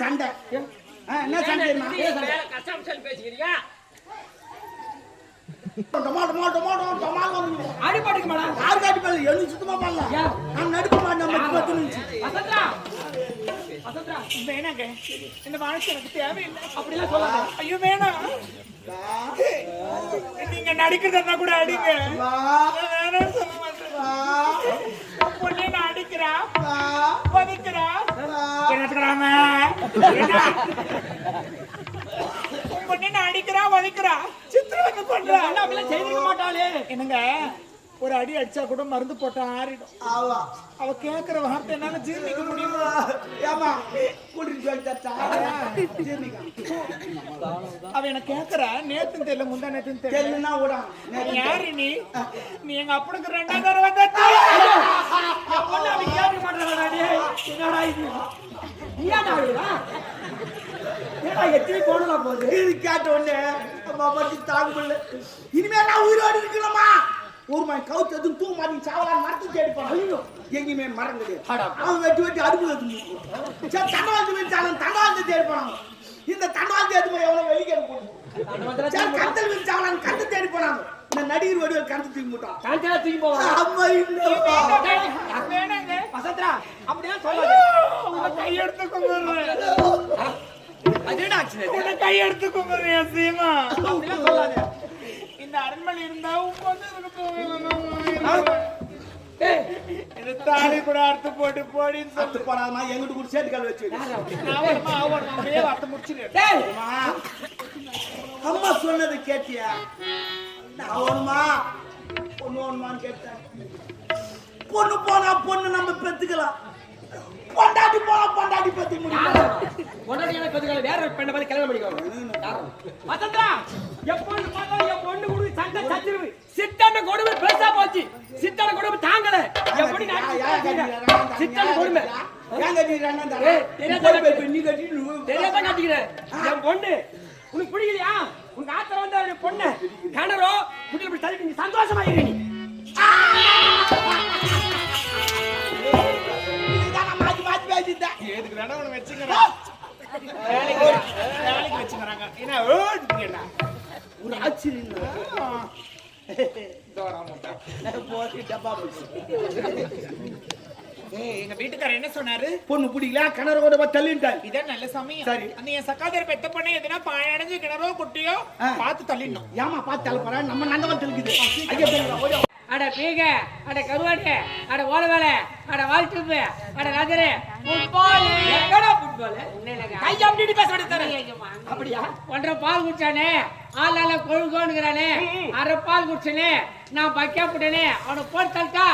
சண்டை. என்ன சண்டை தெரியுமா? நீ வேற கஷ்டம் சொல்லி பேசிக்கிறியா? டொமா, டொமா, டொமா, டொமா, டொமான்னு அடிபட்டுக்கு மேடம். யாரு காட்டி மேல எழுதி சுத்தமா பண்ணலாம்? நான் நடுக்க மாட்டேன். வசந்தா வசந்தா வேணாங்க இந்த வாழ்க்கை எனக்கு தேவையில்லை. அப்படிலாம் சொல்லாத. ஐயோ வேணாம். நீங்க நடிக்கிறதா கூட அடிங்க. வா, வேணாம் சொல்ல மாட்டேன். பொண்ணே நான் அடிக்கிறா வா, என்னத்துக்குறாம உன் பொண்ணே அடிக்கிறா வதிக்கிறா சித்திரவதை பண்றா. அப்படிலாம் செய்திருக்க மாட்டாளே. என்னங்க? ஒரு அடி அடிச்சா கூட மருந்து போட்டா ஆறிடும். ஆவா. அவ கேக்குற வார்த்தை என்னால ஜீர்ணிக்க முடியுமா. ஜீரணிக்கா. அவ என்ன கேக்குறா? நேத்து தெரியல முந்தா நேத்து தெரியல. தெரியலன்னா. நேத்து யாரு நீ? நீ எங்க அப்பனுக்கு ரெண்டாம் தடவை ஒண்ணு அவன் கேட்க மாட்டாடி என்னடா இது? அவளா ஏடா எத்தனை போனலாம் போகுது? கேட்ட உடனே அம்மா பத்தி தாங்க முடியல. இனிமே நான் உயிரோடு இருக்கணுமா? ஒரு மணி கவுத்து எதுவும் தூங்க மாட்டேங்க சாவலாம் மரத்து தேடி போனோம் எங்கேயுமே மரம் கிடையாது அவன் வெட்டி வெட்டி அடுப்பு எடுத்து சரி தண்டவாளத்து வச்சாலும் தண்டவாளத்தை தேடி போனாங்க இந்த தண்டவாளத்தை போய் எவ்வளோ வெளியே போகணும் சரி கந்தல் வச்சாலும் கந்து தேடி போனாங்க இந்த நடிகர் வடிவில் கந்து தூக்கி போட்டான். காஞ்சனா தூக்கி போவா அம்மா. வேணாங்க வசந்தரா அப்படியே சொல்லாத. உன்னை கையெடுத்து கும்பிடுறேன். அதுடா ஆச்சு? உன்னை கையெடுத்து கும்பிடுறேன் சீமா. அப்படிலாம் சொல்லாத. இந்த அரண்மனை இருந்தா உட்காந்து இந்த தாலி கூட அறுத்து போட்டு சொல்லு. அத்து எங்கிட்ட கூட சேர்த்து கல் வச்சு வை. ஆவணமா ஆவணமா அப்படியே அம்மா, சொன்னது கேட்டியா? அவனுமா? பொண்ணு கேட்டேன். பொண்ணு போனா பொண்ணு நம்ம பெத்துக்கலாம். பொண்டாட்டி போனா பொண்டாட்டி முடியும் உடனே எனக்கு கொஞ்சம் வேற ஒரு பெண்ணை பார்த்து கல்யாணம் பண்ணிக்கோ வசந்தா எப்பொழுது பார்த்தாலும் என் பொண்ணு கொடுத்து சண்டை சச்சிருவு. சித்தாண்ட கொடுமை பெருசா போச்சு. சித்தாண்ட கொடுமை தாங்கல. எப்படி சித்தாண்ட கொடுமை. என் பொண்ணு உனக்கு பிடிக்கலையா உனக்கு ஆத்திரம் வந்தா பொண்ணு கணரோ இப்படி சந்தோஷமா இரு எதுக்கு வேணா உன்னை வச்சுக்கிறேன். வேலைக்கு வச்சுக்கிறாங்க. என்ன ஓடுறீங்கடா ஒரு ஆச்சரியம் எங்க வீட்டுக்காரர் என்ன சொன்னாரு? பொண்ணு பிடிக்கல கிணறு போய் தள்ளிட்டாங்க இதான் நல்ல சமயம் சரி. அந்த என் சக்காதர் பெத்த பொண்ணு எதுனா பாழடைஞ்சு கிணறோ குட்டியோ. பார்த்து தள்ளிடணும். ஏமா பார்த்து தள்ள போறேன் நம்ம தெளிக்குது. ஐயா ஓடிவா. அட பீக அட கருவாட்டு அட ஓல வேலை அட வாழ்த்துப்பு அட ராஜரே. ஃபுட்பால். எங்கடா ஃபுட்பால்? கை அப்படிட்டு பேச விட்டு அப்படியா? ஒன்றரை பால் குடிச்சானே? ஆள் ஆள கொழுகோனுங்கிறானே அரை பால் குடிச்சனே? நான் பக்கா போட்டேனே? அவனை போட்டு தள்ளிட்டா?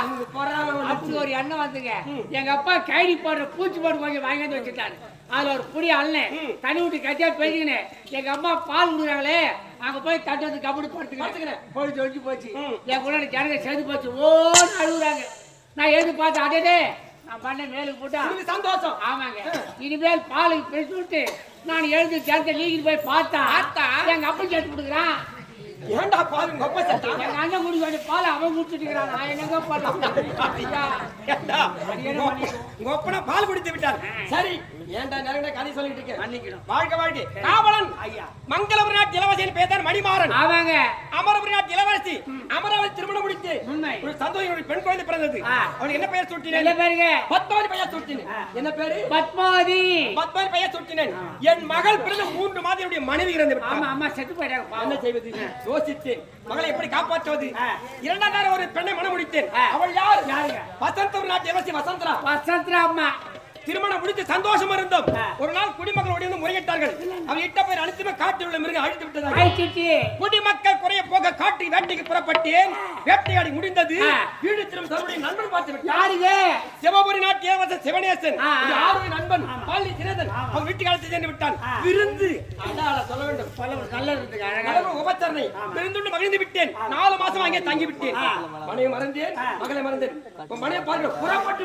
அப்படி ஒரு எண்ணம் வந்துங்க. எங்க அப்பா கைடி போடுற பூச்சி போட்டு கொஞ்சம் வாங்கி வந்து வச்சுட்டாரு. அதுல ஒரு புடி அள்ளேன். தண்ணி விட்டு கத்தியா பேசிக்கினேன் எங்க அம்மா பால் கொடுக்குறாங்களே. அங்க போய் தட்டு வந்து கபடி படுத்துக்கிறேன். போய் ஒழிஞ்சு போச்சு. என் கூட ஜனங்க சேர்ந்து போச்சு. ஓன்னு அழுகுறாங்க. நான் எழுந்து பார்த்து அடடே நான் பண்ண மேலுக்கு போட்டா. சந்தோஷம். ஆமாங்க. இனிமேல் பாலுக்கு பிரிச்சு விட்டு நான் எழுந்து ஜனத்தை நீக்கிட்டு போய் பார்த்தா எங்க அப்பா சேர்த்து கொடுக்குறான். ஏன்டா பாரு உங்க அப்பா செத்தா எங்க அண்ணன் குடி வேண்டிய பால் அவன் குடிச்சிட்டு இருக்கிறான் நான் என்னங்க பண்ணலாம் உங்க அப்பனா பால் குடித்து விட்டார். சரி. ஏன்டா நிறைய கதை சொல்லிட்டு இருக்கேன் மன்னிக்கணும். வாழ்க வாழ்க. காவலன். ஐயா. மங்களபுரி நாட்டு இளவரசியின் பேர் மணிமாறன். ஆமாங்க அமரபுரி நாட்டு இளவரசி. அமராவதி திருமணம் முடித்து. ஒரு சந்தோஷம் பெண் குழந்தை பிறந்தது. அவனுக்கு என்ன பெயர் என்ன சூட்டினேன் பேருங்க? பத்மாவதி பெயர் சூட்டினேன். என்ன பேரு? பத்மாவதி. பத்மாவதி பெயர் சூட்டினேன். என் மகள் பிறந்த மூன்று மாதம் என்னுடைய மனைவி இறந்து ஆமா ஆமா செத்து போயிட்டாங்க. என்ன. செய்வது? யோசித்தேன் மகளை எப்படி காப்பாற்றுவது. இரண்டாம் நேரம் ஒரு பெண்ணை மனம் முடித்தேன். அவள் யார்? யாருங்க? வசந்தம் நாட்டு வசந்தரா? வசந்தரா அம்மா. திருமணம் முடித்து சந்தோஷமா இருந்தோம். ஒரு நாள் குடிமக்கள் வந்து முறையிட்டார்கள். அவன் இட்ட பேர் அழுத்தமே காட்டில் உள்ள மிருகம் அழித்து விட்டதாக. குடிமக்கள் குறைய போக காட்டு வேட்டைக்கு புறப்பட்டேன். வேட்டையாடி முடிந்தது. வீடு திரும்ப தன்னுடைய நண்பன் பார்த்து யாருங்க? சிவபுரி நாட்டு இளவரசன் சிவனேசன். ஆ, ஆ. இது ஆறுவை நண்பன் பாலி சினேதன் அவன் வீட்டுக்கு அழைத்து சென்று விட்டான். விருந்து. சொல்ல வேண்டும். சொல்ல நல்ல நல்ல உபச்சரணை விருந்துண்டு மகிழ்ந்து விட்டேன். நாலு மாசம் அங்கே தங்கி விட்டேன் மனைவி மறந்தேன். மகளை மறந்தேன். மனைவி பாருங்க புறப்பட்டு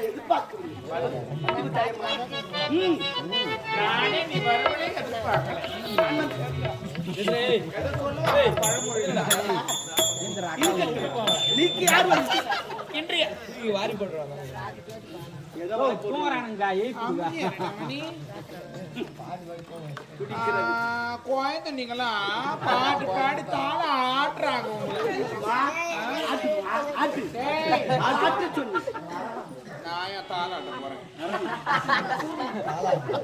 நானே எதிர்பார்க்கல நீக்கு யார் இன்றைய ஏதோ தூங்குறானுங்க ஆ, குழந்தைங்களாம் பாட்டு பாடி தாள ஆட்டுறாங்க ஆட்டு ஆட்டு ஆட்டு சொல்லு நான் ஏன் தாள ஆட்ட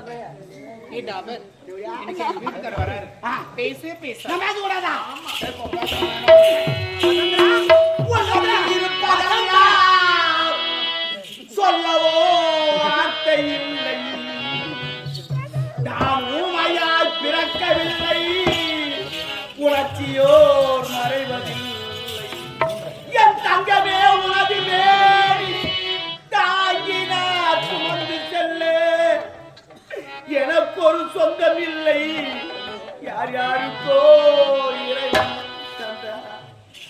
போறேன் ஏண்டா, அவர் இன்னைக்கு எங்க வீட்டுக்காரர் வராரு. ஆ. பேசவே பேச கூடாதா இல்லை யார் யாருக்கோ தந்தார்.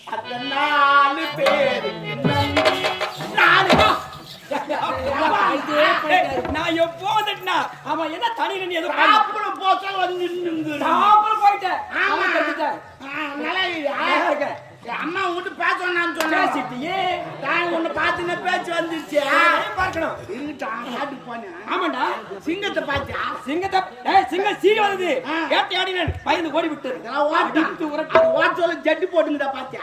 அந்த நாலு. நாலு நான் எப்போ வந்துட்டா அவன் என்ன தனி நீ ஏதோ சாப்பிட போச்சா வந்து. சாப்பிட போயிட்டேன் நல்லா இருக்குதா? அம்மா விட்டு பேச வேணாம்னு பேசிட்டியே. நான் உன்னை பார்த்துன்னு பேச்சு வந்துருச்சு. அதையும் பார்க்கணும். இருட்டான் காட்டுக்கு போனேன். ஆமாண்டா. சிங்கத்தை பார்த்தியா? சிங்கத்தை ஏய் சிங்கம் சீறி வந்தது ஆ. கேட்டு ஆடினேன். பயந்து ஓடி விட்டு இதெல்லாம் ஓட்டான் அடித்து உரட்டு. ஓட்டோல ஜட்டி போட்டுங்கடா பாத்தியா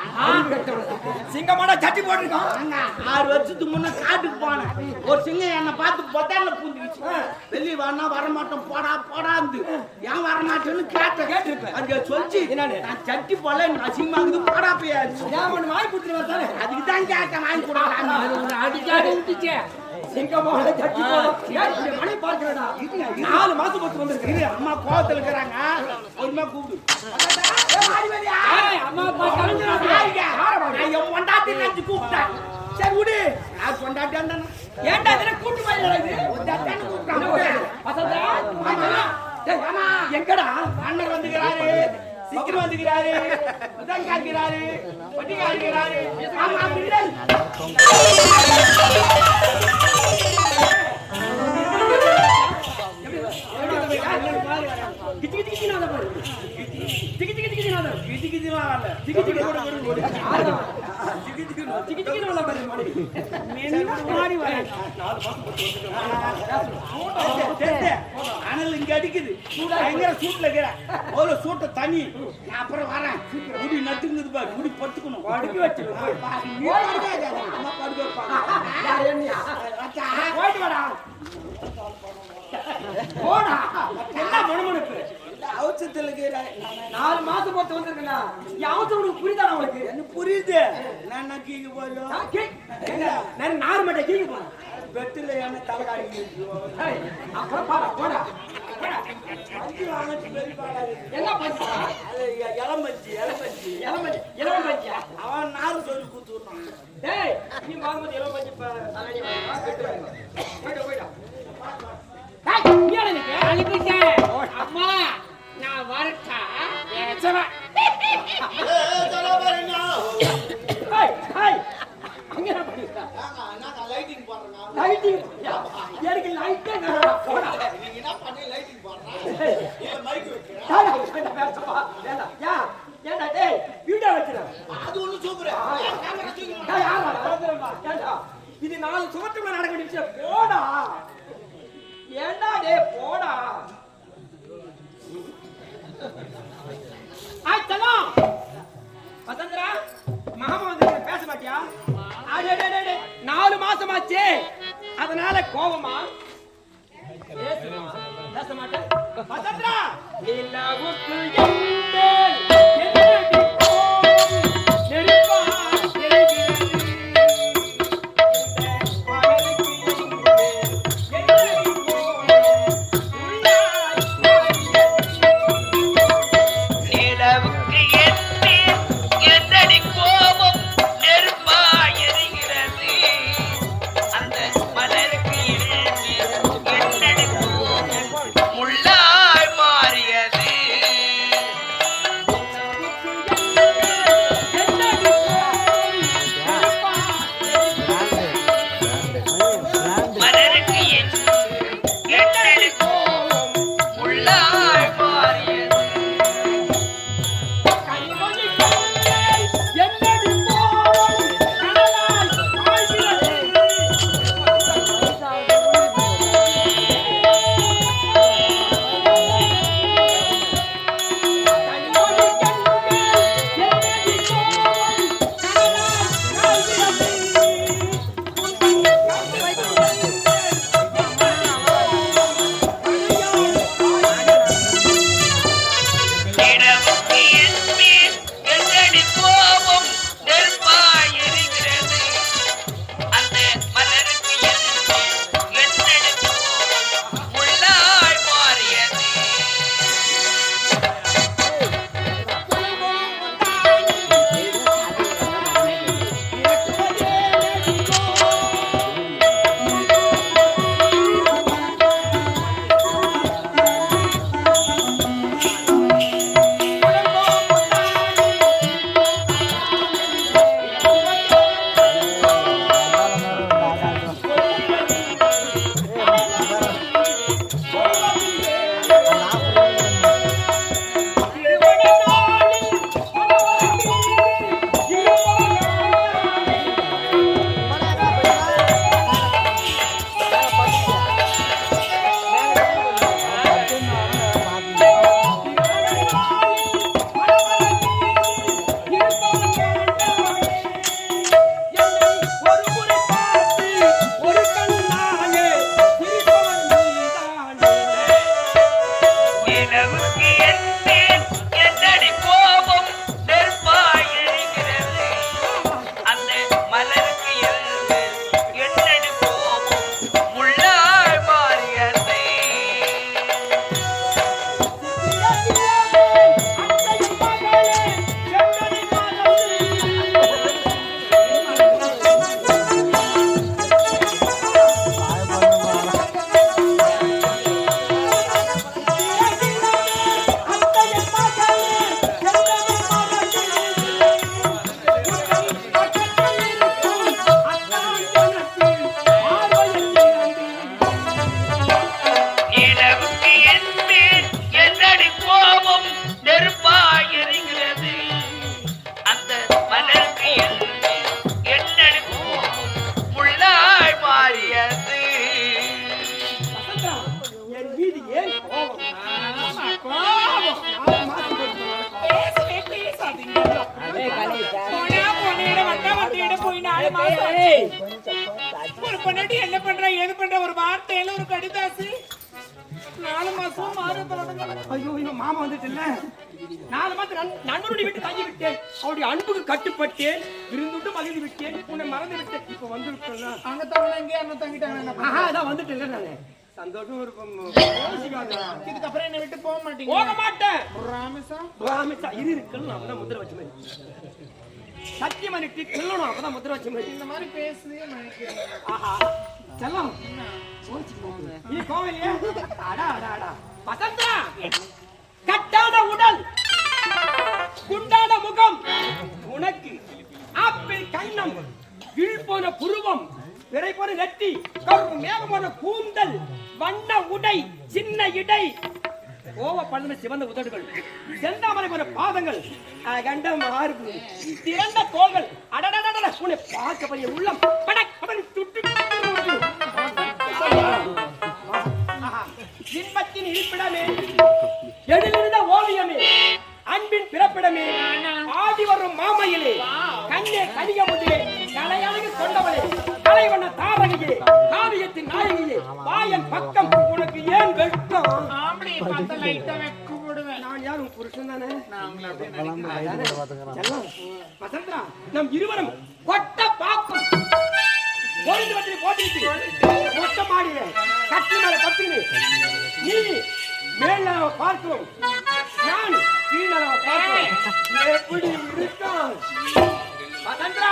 சிங்கமாடா சட்டி போட்டிருக்கான். நாங்க ஆறு வருஷத்துக்கு முன்ன காட்டுக்கு போனேன். ஒரு சிங்கம் என்னை பார்த்து பொத்தான பூந்துக்கிச்சு வெளியே வரனா வரமாட்டோம். போடா போடாந்து. ஏன் வரமாட்டேன்னு கேட்டேன். கேட்டிருப்பேன். அதுக்கு சொல்லிச்சு. என்னன்னு? நான் சட்டி போல அசிங்கமாகுது போடா ஒண்ணு வாங்கி அதுக்கு தான் கேட்டேன் வாங்கி கொடுக்கலாம் பார்க்கிறடா நாலு மாசம் பத்து வந்திருக்கு இரு அம்மா கோவத்துல இருக்கிறாங்க பொறுமையா கூப்பிடு அம்மா அப்பா கூப்பிட்டேன் சரி விடு நான் ஏன்டா இதெல்லாம் கூட்டு போயிடலாம் இது பொண்டாட்டின்னு கூப்பிட்டான் என்ன விடு. பண்ணுறது? வசந்தா? ஆமா. டேய், ஆமா. எங்கடா அண்ணன் வந்துக்கிறாரு சீக்கிரம் வந்துக்கிறாரு புதன் காக்கிறாரு வட்டி காக்கிறாரு ஆமா பிள்ளை கிச்சு கிச்சு கிச்சு நாதம் பாரு. திக்கு திக்கு திக்கு நாதம். கிதி கிதிலாம் வரல திக்கு திக்கு ஓடு, ஓடு, ஓடு. ஆதம். திக்கு திக்கு நாதம் பாரு, மணி. மென்னு மாறி வரேன். தெரியுது. அனல் இங்க அடிக்குது பயங்கர சூட்ல இருக்கிறேன் சூட்டை தண்ணி நான் அப்புறம் வரேன் முடி நட்டுங்குது பாரு முடி பத்துக்கணும் படுக்க வச்சிரு, போடா. என்ன முணுமுணுப்பு? அவசரத்துல இருக்கிறேன். நாலு மாசம் பொறுத்து வந்திருக்கேன்டா. யாவது உனக்கு புரியுதாடா உனக்கு? எனக்கு புரியுது நான் என்ன கீழே போறோம் நான்? நான் நாலு மட்டும் கீழே போறேன். பெட்டில் என்ன தலைகாடி ஏய், அப்புறம் பாடா, போடா. என்ன பண்றா? இளமச்சி இளமச்சி இளமஞ்சி, இளம் பஞ்சியா? அவன் நாலு சொல்லி கொடுத்துருவான் டேய், நீ வாங்கும்போது இளம் நாலு சுவத்துக்குள்ள நடக்க வேண்டிய விஷயம். போடா. ஏண்டா டே போடா. ஆய் தலம் வசந்தரா மாமா வந்து பேச மாட்டியா? அடே, டே, நாலு மாசம் ஆச்சு அதனால கோபமா பேச மாட்டேன். வசந்தரா நிலவுக்கு எந்தேல் Yeah. ஒரு பொண்ணாட்டி என்ன பண்ற? ஏது பண்ற? ஒரு வார்த்தையில ஒரு கடிதாசு. நாலு மாசம் மாறு ஐயோ ஐயோ மாமா வந்துட்டுல்ல நாலு நண்- நண்பனுடைய வீட்டு தங்கி விட்டேன். அவருடைய அன்புக்கு கட்டுப்பட்டேன். விருந்துட்டு மகிழ்ந்து விட்டேன். உன்னை மறந்து விட்டேன். இப்ப வந்து விட்டேன் அங்க தவணை இங்கே அண்ணன் தங்கிட்டாங்க? ஆஹா அதான் வந்துட்டேன்ல நானு. சந்தோஷம் யோசிக்காத. இதுக்கப்புறம் என்னை விட்டு போக மாட்டீங்க. போக மாட்டேன். ராமேசா? ராமேசா இரு இருக்கணும் அப்பதான் முத்திரை வச்ச சத்தியம் பண்ணிட்டு சொல்லணும் அப்பதான் முத்திரை வச்ச இந்த மாதிரி பேசுதே ஆஹா. செல்லம் நீ கோவிலே அடா அடா அடா. வசந்தா! கட்டாத உடல்! குண்டான முகம்! உனக்கு ஆப்பிள் கண்ணம் விழ் போன புருவம் விரை போன நெத்தி மேகம் போன கூந்தல் வண்ண உடை சின்ன இடை கோவ பண்ண சிவந்த உதடுகள் செந்தாமரை போன பாதங்கள் அகண்ட மார்பு திறந்த கோள்கள் அடடடட உன்னை பார்க்க பெரிய உள்ளம் படக் படக் சுட்டு இன்பத்தின் இருப்பிடமே எழிலிருந்த ஓவியமே அன்பின் பிறப்பிடமே ஆடி வரும் மாமையிலே கண்ணே கனிய முதலே கலையழகு கொண்டவளே கலைவண்ண தாரகையே காவியத்தின் நாயகியே வாயன் பக்கம் உனக்கு ஏன் வெட்கம்? ஆம்பளை பார்த்து லைட்டா வெக்க போடுவேன் நான் யாரும் புருஷன் தானே? நான் உங்களை அப்படியே நினைக்கிறேன். செல்லம், வசந்தா நம் இருவரும் கொட்ட பாக்கும் பொழுது வச்சு போட்டுக்கிட்டு மொத்த மாடிய கட்டி மேல பத்துன்னு நீ மேல பார்க்கும் நான் கீழே பார்க்கும் எப்படி வசந்தா